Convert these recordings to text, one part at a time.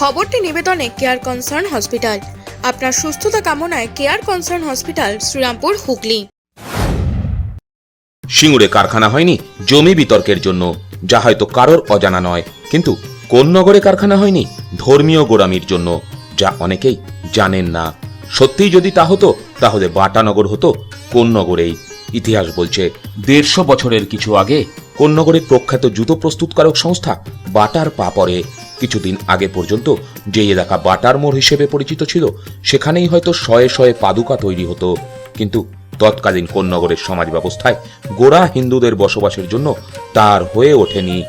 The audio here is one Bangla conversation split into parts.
খবরটি নিবেদনে কেয়ার কনসার্ন হসপিটাল আপনার সুস্থতা কামনায় care concern hospital Srirampur, Hooghly. সিঙ্গুরে কারখানা হয়নি, জমি বিতর্কের জন্য। যা হয়তো কারোর অজানা নয়, কিন্তু কোন নগরে কারখানা হয়নি, ধর্মীয় গোড়ামির জন্য, যা অনেকেই জানেন না। সত্যিই যদি তা হতো, তাহলে বাটানগর হতো কোন নগরেই। ইতিহাস বলছে, দেড়শো বছরের কিছু আগে কোন নগরে প্রখ্যাত জুতো প্রস্তুতকারক সংস্থা বাটার পা পড়ে কিছুদিন আগে পর্যন্ত যে এলাকা বাটার মোড় হিসেবে পরিচিত ছিল সেখানেই হয়তো শয়ে শয়ে পাদুকা তৈরি হতো। কিন্তু তৎকালীন কোন্নগরের সমাজ ব্যবস্থায় গোড়া হিন্দুদের বসবাসের জন্য তার হয়ে ওঠেনি।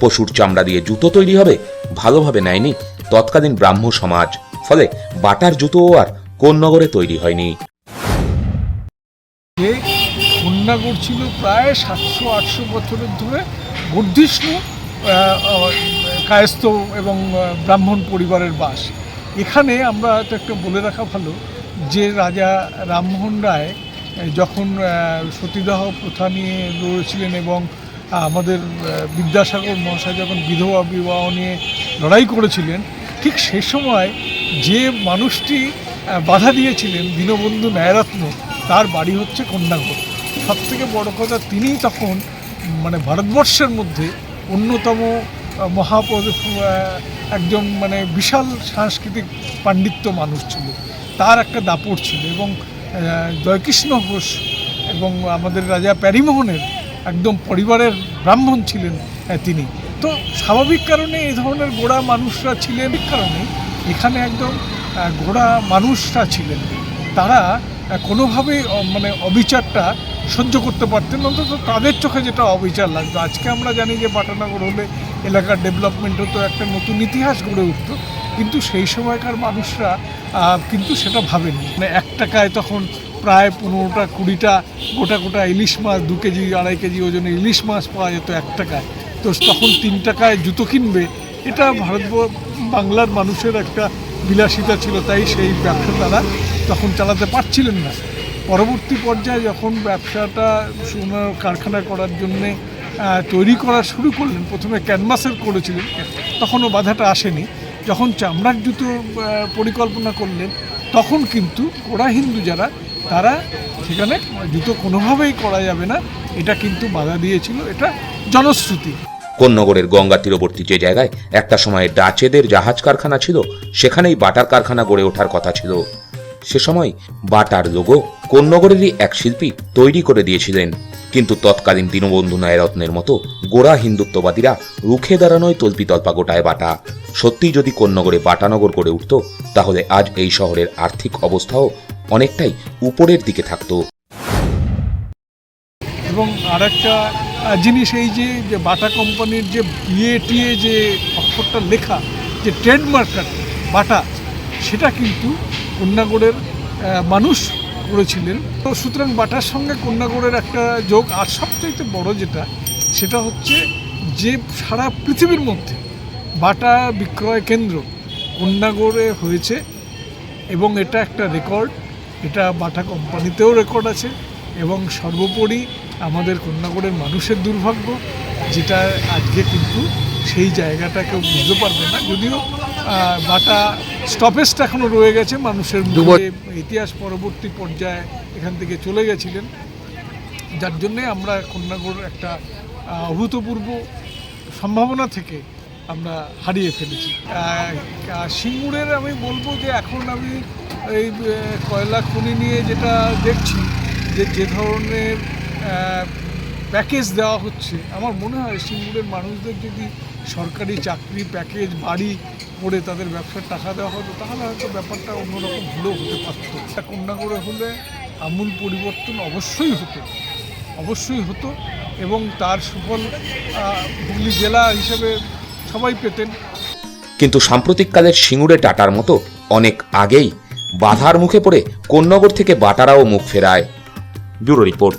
পশুর চামড়া দিয়ে জুতো তৈরি হবে ভালোভাবে নেয়নি তৎকালীন ব্রাহ্ম সমাজ। ফলে বাটার জুতোও আর কোন্নগরে তৈরি হয়নি। ছিল প্রায় সাতশো আটশো বছরের ধরে আহ, কায়স্থ এবং ব্রাহ্মণ পরিবারের বাস। এখানে আমরা তো একটা বলে রাখা ভালো যে রাজা রামমোহন রায় যখন সতীদাহ প্রথা নিয়ে লড়েছিলেন এবং আমাদের বিদ্যাসাগর মহাশয় যখন বিধবা বিবাহ নিয়ে লড়াই করেছিলেন, ঠিক সে সময় যে মানুষটি বাধা দিয়েছিলেন দীনবন্ধু ন্যায়রত্ন, তার বাড়ি হচ্ছে কন্যাগর। সব থেকে বড় কথা তিনি তখন মানে ভারতবর্ষের মধ্যে অন্যতম আহ, একজন মানে বিশাল সাংস্কৃতিক পাণ্ডিত্য মানুষ ছিল। তার একটা দাপট ছিল এবং জয়কৃষ্ণ ঘোষ এবং আমাদের রাজা প্যারিমোহনের একদম পরিবারের ব্রাহ্মণ ছিলেন তিনি। তো স্বাভাবিক কারণে এই ধরনের গোড়া মানুষরা ছিলেন। কারণে এখানে একদম গোড়া মানুষরা ছিলেন। তারা কোনোভাবেই মানে অবিচারটা সহ্য করতে পারতেন, অন্তত তাদের চোখে যেটা অবিচার লাগতো। আজকে আমরা জানি যে পাটানগর হলে এলাকার ডেভেলপমেন্ট হতো, একটা নতুন ইতিহাস গড়ে উঠতো। কিন্তু সেই সময়কার মানুষরা কিন্তু সেটা ভাবেনি মানে এক টাকায় তখন প্রায় পনেরোটা, কুড়িটা, গোটা গোটা ইলিশ মাছ, দু কেজি, আড়াই কেজি ওজনে ইলিশ মাছ পাওয়া যেত এক টাকায়। তো তখন তিন টাকায় জুতো কিনবে, এটা ভারত বাংলার মানুষের একটা বিলাসিতা ছিল, তাই সেই ব্যবসা তারা তখন চালাতে পারছিলেন না। পরবর্তী পর্যায়ে যখন ব্যবসাটা কারখানা করার জন্যে তৈরি করা শুরু করলেন, প্রথমে ক্যানভাসের করেছিলেন, তখনও বাধাটা আসেনি। যখন চামড়ার জুতো পরিকল্পনা করলেন, তখন কিন্তু কোড়া হিন্দু যারা, তারা সেখানে জুতো কোনোভাবেই করা যাবে না, এটা কিন্তু বাধা দিয়েছিল, এটা জনশ্রুতি। কোন্নগরের গঙ্গা তীরবর্তী যে জায়গায় একটা সময় ডাচেদের জাহাজ কারখানা ছিল, সেখানেই বাটার কারখানা গড়ে ওঠার কথা ছিল। সে সময় বাটার লোগো কোন্নগরেরই এক শিল্পী তৈরি করে দিয়েছিলেন। কিন্তু তৎকালীন দীনবন্ধু নায়রত্নের মতো গোড়া হিন্দুত্ববাদীরা রুখে দাঁড়ানোয় তল্পিতল্পা গোটায় বাটা। সত্যিই যদি কোন্নগরে বাটানগর গড়ে উঠত, তাহলে আজ এই শহরের আর্থিক অবস্থাও অনেকটাই উপরের দিকে থাকতো। এবং আর একটা জিনিস এই যে বাটা কোম্পানির যে বিএটিএ যে অক্ষরটা লেখা, যে ট্রেডমার্কটা বাটা, সেটা কিন্তু কন্যাগড়ের মানুষ করেছিলেন। তো সুতরাং বাটার সঙ্গে কন্যাগড়ের একটা যোগ, আর সবচাইতে বড় যেটা, সেটা হচ্ছে যে সারা পৃথিবীর মধ্যে বাটা বিক্রয় কেন্দ্র কন্যাগড়ে হয়েছে, এবং এটা একটা রেকর্ড। এটা বাটা কোম্পানিতেও রেকর্ড আছে, এবং সর্বোপরি আমাদের কন্যাগড়ের মানুষের দুর্ভাগ্য, যেটা আজকে কিন্তু সেই জায়গাটা কেউ বুঝতে পারবে না, যদিও বাটা স্টপেজটা এখনও রয়ে গেছে মানুষের ইতিহাস পরবর্তী পর্যায়ে এখান থেকে চলে গেছিলেন। যার জন্যে আমরা কন্যাগড় একটা অভূতপূর্ব সম্ভাবনা থেকে আমরা হারিয়ে ফেলেছি। সিঙ্গুরের আমি বলব যে এখন আমি এই কয়লা খনি নিয়ে যেটা দেখছি যে যে ধরনের প্যাকেজ দেওয়া হচ্ছে আমার মনে হয় সিঙ্গুরের মানুষদের যদি সরকারি চাকরি প্যাকেজ বাড়ি করে তাদের ব্যবসার টাকা দেওয়া হতো, তাহলে হয়তো ব্যাপারটা অন্যরকম হলেও হতে পারত। পারতো কন্যাগড়ে হলে আমূল পরিবর্তন অবশ্যই হতো অবশ্যই হতো এবং তার সুফল হুগলি জেলা হিসেবে সবাই পেতেন। কিন্তু সাম্প্রতিককালের সিঙ্গুরে টাটার মতো অনেক আগেই বাধার মুখে পড়ে কোন্নগর থেকে বাটারাও মুখ ফেরায়। Bureau report.